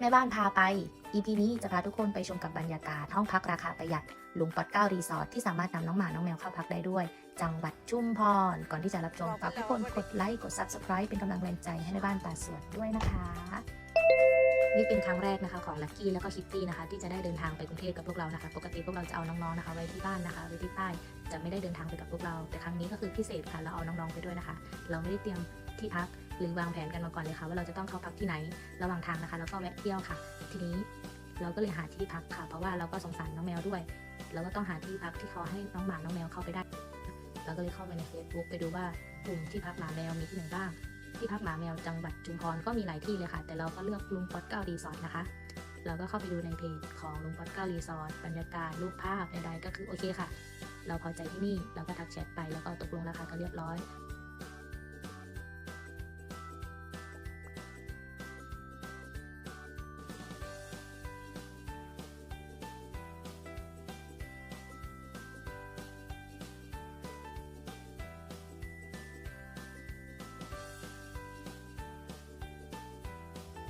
แม่บ้านพาไป EP นี้จะพาทุกคนไปชมกับบรรยากาศห้องพักราคาประหยัดลุงป๊อตเก้ารีสอร์ทที่สามารถนำน้องหมาน้องแมวเข้าพักได้ด้วย จังหวัดชุมพร ก่อนที่จะรับชมฝากทุกคนกดไลค์กด Subscribe เป็นกำลังแรงใจให้แม่บ้านตาสวนด้วยนะคะ นี่เป็นครั้งแรกนะคะของลักกี้แล้วก็คิตตี้นะคะ ที่จะได้เดินทางไปกรุงเทพกับพวกเรานะคะ ปกติพวกเราจะเอาน้องๆนะคะ ไว้ที่บ้านนะคะไว้ที่ใต้จะไม่ได้เดินทางไปกับพวกเรา แต่ครั้งนี้ก็คือพิเศษค่ะเราเอาน้องๆไปด้วยนะคะ เราไม่ได้เตรียมที่พัก หรือวางแผนกันมาก่อนเลยค่ะ ว่าเราจะต้องเข้าพักที่ไหนระหว่างทางนะคะ แล้วก็แวะเที่ยวค่ะ ทีนี้เราก็เลยหาที่พักค่ะ เพราะว่าเราก็สงสารน้องแมวด้วย เราก็ต้องหาที่พักที่เขาให้น้องหมาน้องแมวเข้าไปได้ เราก็เลยเข้าไปใน Facebook ไปดูว่ากลุ่มที่พักหมาแมวมีที่ไหนบ้าง ที่พักหมาแมวจังหวัดชุมพรก็มีหลายที่เลยค่ะ แต่เราก็เลือกลุงป๊อตเก้ารีสอร์ทนะคะเราก็เข้าไปดูในเพจของลุงป๊อตเก้ารีสอร์ทบรรยากาศรูปภาพใดๆก็คือโอเคค่ะ เราพอใจที่นี่เราก็ทักแชทไปแล้วก็ตกลงราคากันเรียบร้อย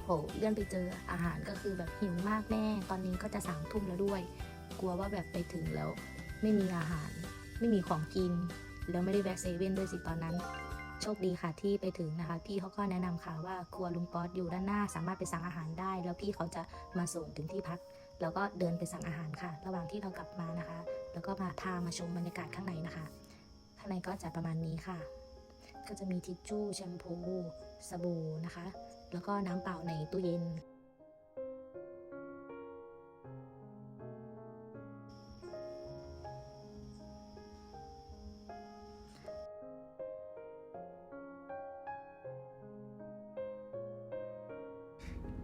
โหเลื่อนไปเจออาหารก็คือแบบหิวมากแม่ ตอนนี้ก็จะสามทุ่มแล้วด้วย กลัวว่าแบบไปถึงแล้ว ไม่มีอาหาร ไม่มีของกิน แล้วไม่ได้แวะเซเว่นด้วยสิตอนนั้น โชคดีค่ะที่ไปถึงนะคะ พี่เขาก็แนะนำค่ะว่าครัวลุงป๊อตอยู่ด้านหน้าสามารถไปสั่งอาหารได้ แล้วพี่เขาจะมาส่งถึงที่พักแล้วก็เดินไปสั่งอาหารค่ะ ระหว่างที่เรากลับมานะคะ แล้วก็มาพามาชมบรรยากาศข้างในนะคะ ข้างในก็จะประมาณนี้ค่ะ ก็จะมีทิชชู่แชมพู สบู่นะคะ แล้วก็น้ำเปล่าในตู้เย็น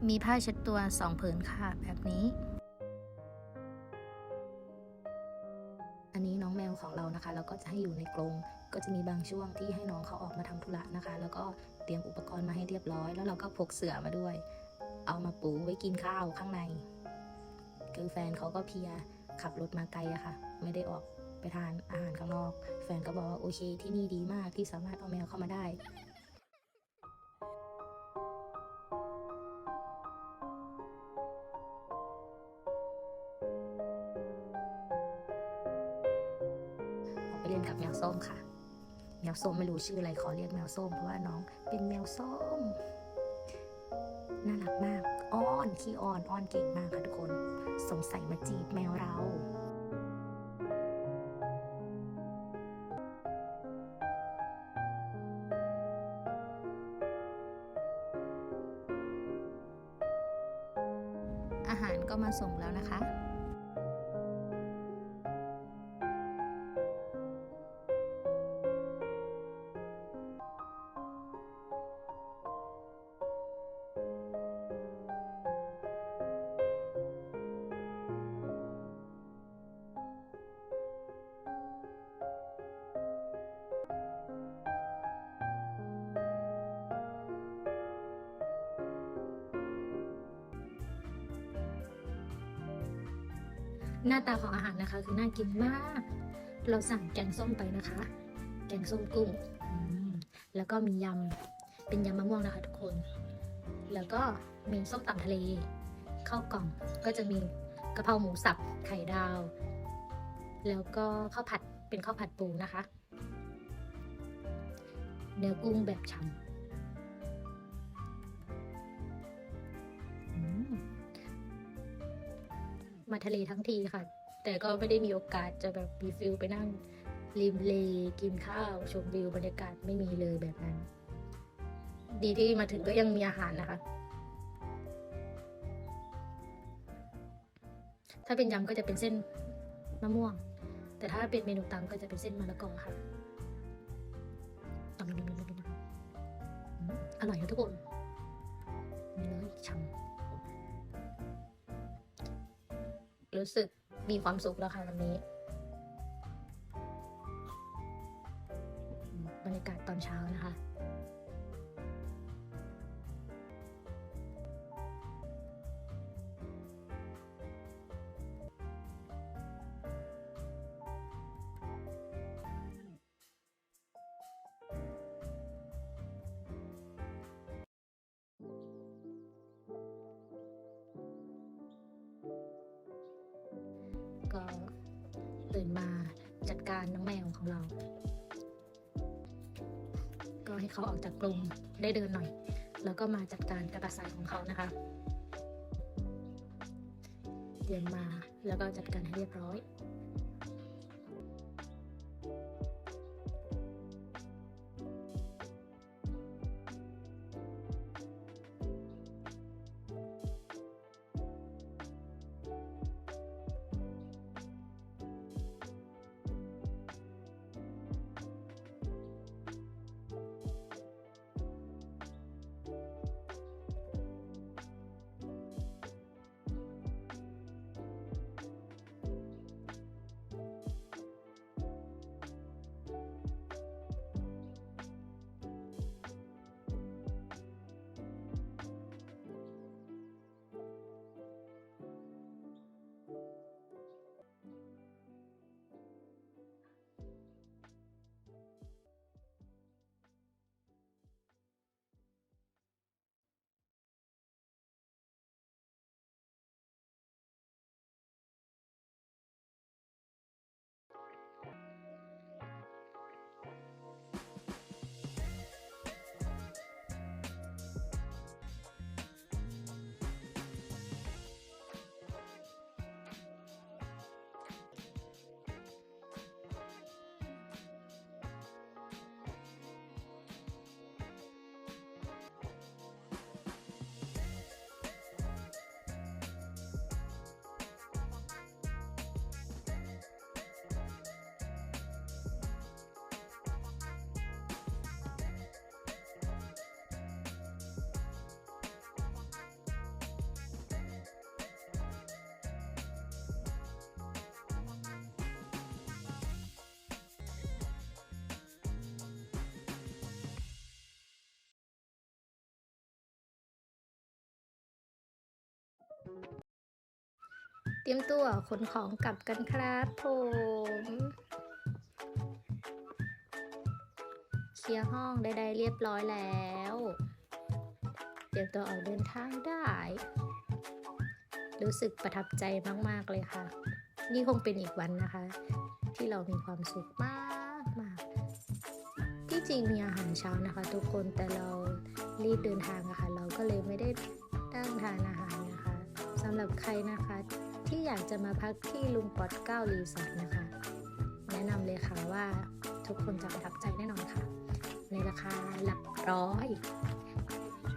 มีผ้าเช็ดตัวสองผืนค่ะแบบนี้ ก็จะให้อยู่ในกรงก็จะมีบางช่วงที่ให้น้องเขาออกมาทำธุระนะคะ แล้วก็เตรียมอุปกรณ์มาให้เรียบร้อย แล้วเราก็พกเสือมาด้วย เอามาปูไว้กินข้าวข้างใน คือแฟนเขาก็เพียขับรถมาไกลอะค่ะ ไม่ได้ออกไปทานอาหารข้างนอก แฟนก็บอกว่าโอเคที่นี่ดีมากที่สามารถเอาแมวเข้ามาได้ ออกไปเล่นกับแมวส้มค่ะ แมวส้มไม่รู้ชื่ออะไรขอเรียกแมวส้มเพราะว่าน้องเป็นแมวส้ม น่ารักมาก อ้อนขี้อ้อนอ้อนเก่งมากค่ะทุกคน สงสัยมาจีบแมวเรา หน้าตาของอาหารนะคะคือน่ากินมาก เราสั่งแกงส้มไปนะคะ แกงส้มกุ้งแล้วก็มียำเป็นยำมะม่วงนะคะทุกคน แล้วก็มีส้มตำทะเลข้าวกล่องก็จะมีกะเพราหมูสับไข่ดาว แล้วก็ข้าวผัดเป็นข้าวผัดปูนะคะ เนื้อกุ้งแบบฉ่ำ มาทะเลทั้งทีค่ะ แต่ก็ไม่ได้มีโอกาสจะแบบมีฟิลไปนั่งริมเลกินข้าวชมวิวบรรยากาศไม่มีเลยแบบนั้น ดีที่มาถึงก็ยังมีอาหารนะคะ ถ้าเป็นยำก็จะเป็นเส้นมะม่วง แต่ถ้าเป็นเมนูตำก็จะเป็นเส้นมะละกอค่ะตำๆๆๆๆอืมอร่อยนะทุกคนนี่เลยช่ำ รู้สึกมีความสุขแล้วค่ะวันนี้ ก็ตื่นมาจัดการน้องแมวของเรา ก็ให้เขาออกจากกรงได้เดินหน่อย แล้วก็มาจัดการกระต่ายของเขานะคะเดินมาแล้วก็จัดการให้เรียบร้อย เตรียมตัวขนของกลับกันครับผมเคลียร์ห้องใดๆเรียบร้อยแล้ว เตรียมตัวออกเดินทางได้ รู้สึกประทับใจมาก ๆ เลยค่ะ นี่คงเป็นอีกวันนะคะ ที่เรามีความสุขมากมากที่จริงมีอาหารเช้านะคะ ทุกคนแต่เรารีบเดินทางอะค่ะ เราก็เลยไม่ได้ตั้งทานอาหารนะคะสำหรับใครนะคะ ที่อยากจะมาพักที่ลุงป๊อตเก้ารีสอร์ทนะคะ แนะนำเลยค่ะว่าทุกคนจะประทับใจแน่นอนค่ะ ในราคาหลักร้อย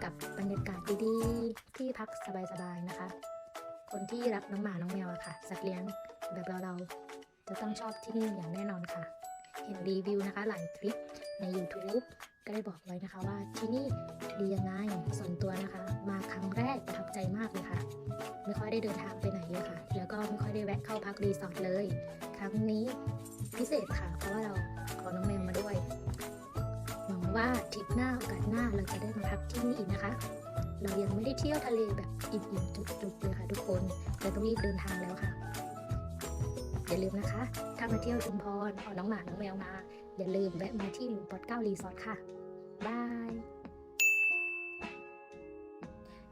กับบรรยากาศดีๆ ที่พักสบายๆนะคะ คนที่รักน้องหมาน้องแมวอะค่ะ สัตว์เลี้ยงแบบเราเราๆจะต้องชอบที่นี่อย่างแน่นอนค่ะ เห็นรีวิวนะคะหลายคลิป ใน YouTube ก็ได้บอกไว้นะคะว่าที่นี่ดียังไงส่วนตัวนะคะ มาครั้งแรกประทับใจมากเลยค่ะ ไม่ค่อยได้เดินทางไปไหนเลยค่ะ แล้วก็ไม่ค่อยได้แวะเข้าพักรีสอร์ทเลย ครั้งนี้พิเศษค่ะ เพราะว่าเราขอน้องแมวมาด้วยหวังว่าทริปหน้าโอกาสหน้าเราจะได้มาพักที่นี่อีกนะคะ เรายังไม่ได้เที่ยวทะเลแบบอิ่มๆจุกๆเลยค่ะ ทุกคนเราต้องรีบเดินทางแล้วค่ะอย่าลืมนะคะ ถ้ามาเที่ยวชุมพรขอน้องหมา น้องแมวมา อย่าลืมแวะมาที่ลุงปอดเก้ารีสอร์ทค่ะ บาย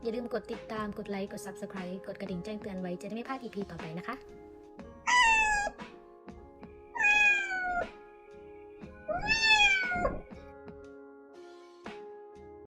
อย่าลืมกดติดตาม กดไลค์ กด Subscribe กดกระดิ่งแจ้งเตือนไว้จะได้ไม่พลาดอีพีต่อไปนะคะ